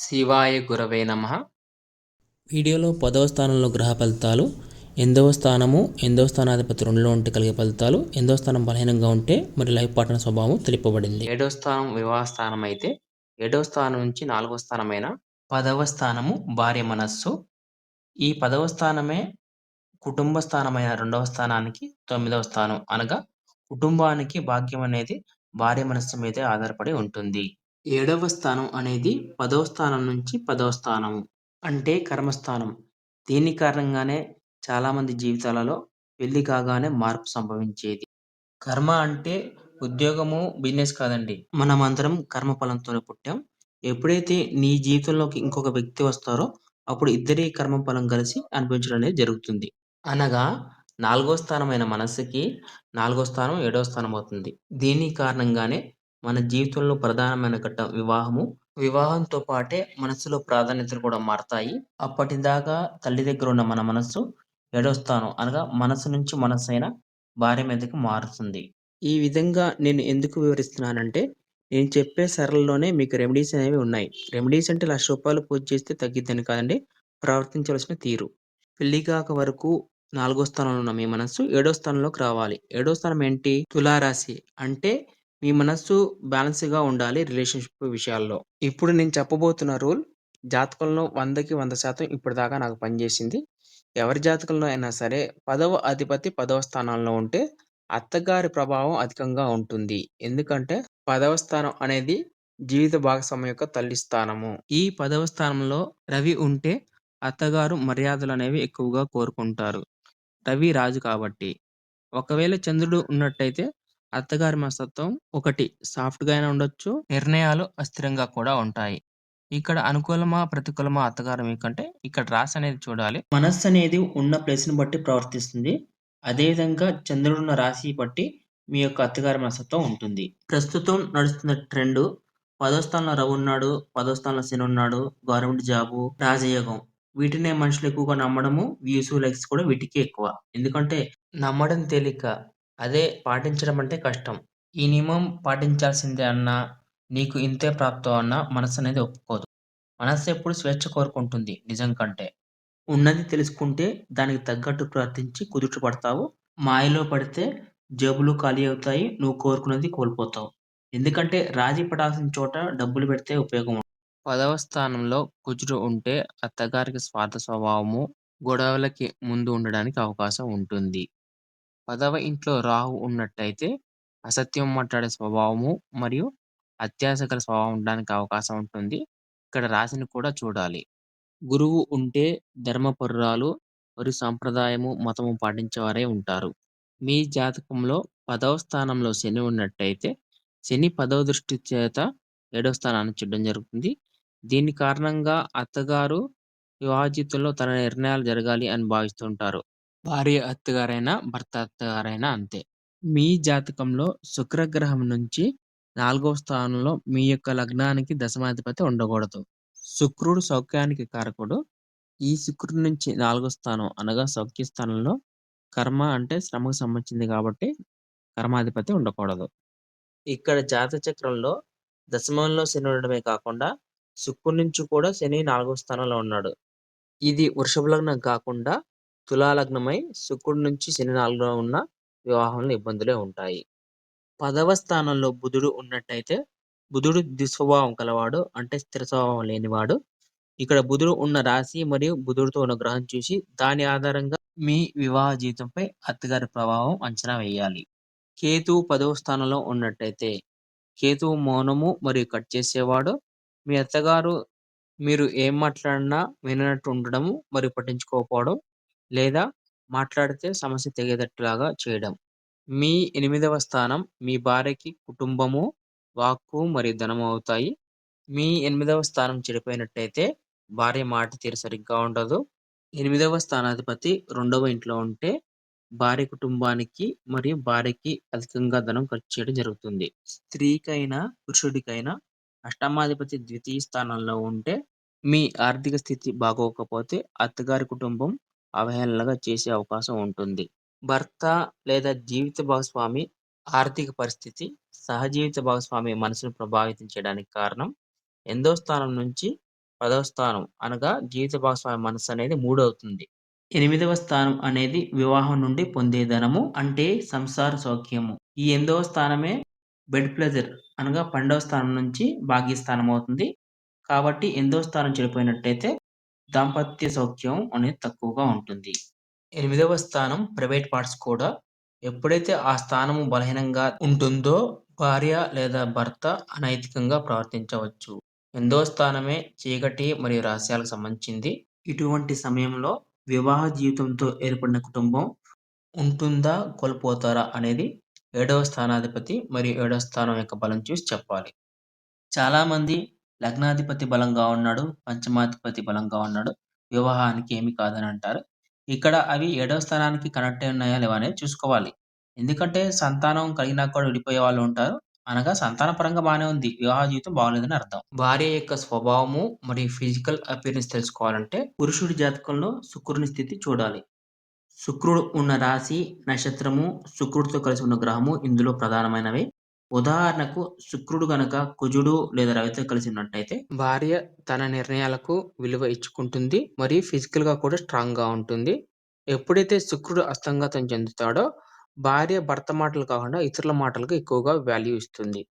శివాయ గురవే నమ. వీడియోలో పదవ స్థానంలో గ్రహ ఫలితాలు ఎనిమిదవ స్థానము ఎనిమిదవ స్థానాధిపతి రెండులో ఉంటే కలిగే ఫలితాలు ఎనిమిదవ స్థానం బలహీనంగా ఉంటే మరి లైఫ్ పార్ట్నర్ స్వభావం తెలుపబడింది. ఏడవ స్థానం వివాహ స్థానం అయితే ఏడవ స్థానం నుంచి నాలుగవ స్థానమైన పదవ స్థానము భార్య మనస్సు. ఈ పదవ స్థానమే కుటుంబ స్థానమైన రెండవ స్థానానికి తొమ్మిదవ స్థానం అనగా కుటుంబానికి భాగ్యం అనేది భార్య మనస్సు మీదే ఆధారపడి ఉంటుంది. ఏడవ స్థానం అనేది పదవ స్థానం నుంచి పదవ స్థానం అంటే కర్మస్థానం. దీని కారణంగానే చాలామంది జీవితాలలో పెళ్ళి కాగానే మార్పు సంభవించేది. కర్మ అంటే ఉద్యోగము బిజినెస్ కాదండి. మనమందరం కర్మ ఫలంతోనే పుట్టాం. ఎప్పుడైతే నీ జీవితంలోకి ఇంకొక వ్యక్తి వస్తారో అప్పుడు ఇద్దరి కర్మ ఫలం కలిసి అనిపించడం అనేది జరుగుతుంది. అనగా నాలుగో స్థానమైన మనస్సుకి నాలుగో స్థానం ఏడవ స్థానం అవుతుంది. దీని కారణంగానే మన జీవితంలో ప్రధానమైన ఘట్టం వివాహము. వివాహంతో పాటే మనసులో ప్రాధాన్యతలు కూడా మారతాయి. అప్పటిదాకా తల్లి దగ్గర ఉన్న మన మనస్సు ఏడవ స్థానం అనగా మనసు నుంచి మనస్సు అయిన భార్య మీదకి మారుతుంది. ఈ విధంగా నేను ఎందుకు వివరిస్తున్నానంటే నేను చెప్పే సరళలోనే మీకు రెమెడీస్ అనేవి ఉన్నాయి. రెమెడీస్ అంటే లక్ష రూపాయలు పూజ చేస్తే తగ్గిద్దని కాదండి ప్రవర్తించవలసిన తీరు. పెళ్ళి కాక వరకు నాలుగో స్థానంలో ఉన్న మీ మనస్సు ఏడో స్థానంలోకి రావాలి. ఏడో స్థానం ఏంటి? తులారాశి. అంటే మీ మనస్సు బ్యాలెన్స్గా ఉండాలి రిలేషన్షిప్ విషయాల్లో. ఇప్పుడు నేను చెప్పబోతున్న రూల్ జాతకంలో వందకి వంద శాతం ఇప్పటిదాకా నాకు పనిచేసింది. ఎవరి జాతకంలో అయినా సరే పదవ అధిపతి పదవ స్థానంలో ఉంటే అత్తగారి ప్రభావం అధికంగా ఉంటుంది. ఎందుకంటే పదవ స్థానం అనేది జీవిత భాగస్వామి యొక్క తల్లి స్థానము. ఈ పదవ స్థానంలో రవి ఉంటే అత్తగారు మర్యాదలు అనేవి ఎక్కువగా కోరుకుంటారు. రవి రాజు కాబట్టి. ఒకవేళ చంద్రుడు ఉన్నట్టయితే అత్తగారి మనస్తత్వం ఒకటి సాఫ్ట్‌గా అయినా ఉండొచ్చు. నిర్ణయాలు అస్థిరంగా కూడా ఉంటాయి. ఇక్కడ అనుకూలమా? ప్రతికూలమా? అత్తగారు మీకంటే ఇక్కడ రాశి అనేది చూడాలి. మనస్సు అనేది ఉన్న ప్లేస్‌ని బట్టి ప్రవర్తిస్తుంది. అదేవిధంగా చంద్రుడున్న రాశి బట్టి మీ యొక్క అత్తగారి మనస్తత్వం ఉంటుంది. ప్రస్తుతం నడుస్తున్న ట్రెండు పదో స్థానంలో రవి ఉన్నాడు. పదో స్థానంలో శని ఉన్నాడు. గవర్నమెంట్ జాబు, రాజయోగం వీటినే మనుషులు ఎక్కువగా నమ్మడము, వ్యూస్, లైక్స్ కూడా వీటికే ఎక్కువ. ఎందుకంటే నమ్మడం తేలిక. అదే పాటించడం అంటే కష్టం. ఈ నియమం పాటించాల్సిందే అన్నా, నీకు ఇంతే ప్రాప్తం అన్నా అనేది ఒప్పుకోదు. మనస్సు ఎప్పుడు స్వేచ్ఛ కోరుకుంటుంది నిజం కంటే. ఉన్నది తెలుసుకుంటే దానికి తగ్గట్టు ప్రవర్తించి కుదుట పడతావు. మాయలో పడితే జేబులు ఖాళీ అవుతాయి. నువ్వు కోరుకున్నది కోల్పోతావు. ఎందుకంటే రాజీ పడాల్సిన చోట డబ్బులు పెడితే ఉపయోగం పదవ స్థానంలో కుజుడు ఉంటే అత్తగారికి స్వార్థ స్వభావము, గొడవలకి ముందు ఉండడానికి అవకాశం ఉంటుంది. పదవ ఇంట్లో రాహు ఉన్నట్టయితే అసత్యం మాట్లాడే స్వభావము మరియు అత్యాశ గల స్వభావం ఉండడానికి అవకాశం ఉంటుంది. ఇక్కడ రాశిని కూడా చూడాలి. గురువు ఉంటే ధర్మపరురాలు మరియు సంప్రదాయము, మతము పాటించేవారే ఉంటారు. మీ జాతకంలో పదవ స్థానంలో శని ఉన్నట్టయితే శని పదవ దృష్టి చేత ఏడవ స్థానాన్ని చూడడం జరుగుతుంది. దీని కారణంగా అత్తగారు వివాహ జీవితంలో తన నిర్ణయాలు జరగాలి అని భావిస్తుంటారు. భార్య అత్తగారైనా, భర్త అత్తగారైనా అంతే. మీ జాతకంలో శుక్రగ్రహం నుంచి నాలుగవ స్థానంలో మీ యొక్క లగ్నానికి దశమాధిపతి ఉండకూడదు. శుక్రుడు సౌఖ్యానికి కారకుడు. ఈ శుక్రుడి నుంచి నాలుగో స్థానం అనగా సౌఖ్య స్థానంలో కర్మ అంటే శ్రమకు సంబంధించింది కాబట్టి కర్మాధిపతి ఉండకూడదు. ఇక్కడ జాత చక్రంలో దశమంలో శని ఉండడమే కాకుండా శుక్రుడి నుంచి కూడా శని నాలుగో స్థానంలో ఉన్నాడు. ఇది వృషభ లగ్నం కాకుండా తులాలగ్నమై శుక్రుడి నుంచి శని నాలుగులో ఉన్న వివాహంలో ఇబ్బందులే ఉంటాయి. పదవ స్థానంలో బుధుడు ఉన్నట్టయితే బుధుడు దుస్వభావం కలవాడు అంటే స్థిర స్వభావం లేనివాడు. ఇక్కడ బుధుడు ఉన్న రాశి మరియు బుధుడితో ఉన్న గ్రహం చూసి దాని ఆధారంగా మీ వివాహ జీవితంపై అత్తగారి ప్రభావం అంచనా వేయాలి. కేతువు పదవ స్థానంలో ఉన్నట్టయితే కేతువు మౌనము మరియు కట్ చేసేవాడు. మీ అత్తగారు మీరు ఏం మాట్లాడినా వినట్టు ఉండడము మరియు పట్టించుకోకపోవడం లేదా మాట్లాడితే సమస్య తెగేటట్లాగా చేయడం. మీ ఎనిమిదవ స్థానం మీ భార్యకి కుటుంబము, వాక్కు మరియు ధనము అవుతాయి. మీ ఎనిమిదవ స్థానం చెడిపోయినట్టయితే భార్య మాట తీరు సరిగ్గా ఉండదు. ఎనిమిదవ స్థానాధిపతి రెండవ ఇంట్లో ఉంటే భార్య కుటుంబానికి మరియు భార్యకి అధికంగా ధనం ఖర్చు చేయడం జరుగుతుంది. స్త్రీకైనా, పురుషుడికైనా అష్టమాధిపతి ద్వితీయ స్థానంలో ఉంటే మీ ఆర్థిక స్థితి బాగోకపోతే అత్తగారి కుటుంబం అవహేళనగా చేసే అవకాశం ఉంటుంది. భర్త లేదా జీవిత భాగస్వామి ఆర్థిక పరిస్థితి సహజీవిత భాగస్వామి మనసును ప్రభావితం చేయడానికి కారణం ఎనిమిదో స్థానం నుంచి పదవ స్థానం అనగా జీవిత భాగస్వామి మనస్సు అనేది మూడవుతుంది. ఎనిమిదవ స్థానం అనేది వివాహం నుండి పొందే ధనము అంటే సంసార సౌఖ్యము. ఈ ఎనిమిదవ స్థానమే బెడ్ ప్లెజర్ అనగా పన్నెండవ స్థానం నుంచి భాగ్యస్థానం అవుతుంది. కాబట్టి ఎనిమిదవ స్థానం చెడిపోయినట్టయితే దాంపత్య సౌఖ్యం అనేది తక్కువగా ఉంటుంది. ఎనిమిదవ స్థానం ప్రైవేట్ పార్ట్స్ కూడా. ఎప్పుడైతే ఆ స్థానము బలహీనంగా ఉంటుందో భార్య లేదా భర్త అనైతికంగా ప్రవర్తించవచ్చు. ఎనిమిదవ స్థానమే చీకటి మరియు రహస్యాలకు సంబంధించింది. ఇటువంటి సమయంలో వివాహ జీవితంతో ఏర్పడిన కుటుంబం ఉంటుందా కోల్పోతారా అనేది ఏడవ స్థానాధిపతి మరియు ఏడవ స్థానం యొక్క బలం చూసి చెప్పాలి. చాలామంది లగ్నాధిపతి బలంగా ఉన్నాడు పంచమాధిపతి బలంగా ఉన్నాడు. వివాహానికి ఏమి కాదని అంటారు ఇక్కడ అవి ఏడవ స్థానానికి కనెక్ట్ అయి ఉన్నాయా లేవా అనేది చూసుకోవాలి. ఎందుకంటే సంతానం కలిగినా కూడా విడిపోయే వాళ్ళు ఉంటారు. అనగా సంతాన పరంగా బాగానే ఉంది. వివాహ జీవితం బాగలేదని అర్థం. భార్య యొక్క స్వభావము మరియు ఫిజికల్ అపియరెన్స్ తెలుసుకోవాలంటే పురుషుడి జాతకంలో శుక్రుని స్థితి చూడాలి. శుక్రుడు ఉన్న రాశి నక్షత్రము శుక్రుడితో కలిసి ఉన్న గ్రహము ఇందులో ప్రధానమైనవి. ఉదాహరణకు శుక్రుడు గనక కుజుడు లేదా రవితో కలిసి ఉన్నట్టయితే భార్య తన నిర్ణయాలకు విలువ ఇచ్చుకుంటుంది మరియు ఫిజికల్గా కూడా స్ట్రాంగ్గా ఉంటుంది. ఎప్పుడైతే శుక్రుడు అస్తంగతం చెందుతాడో భార్య భర్త మాటలు కాకుండా ఇతరుల మాటలకు ఎక్కువగా వాల్యూ ఇస్తుంది.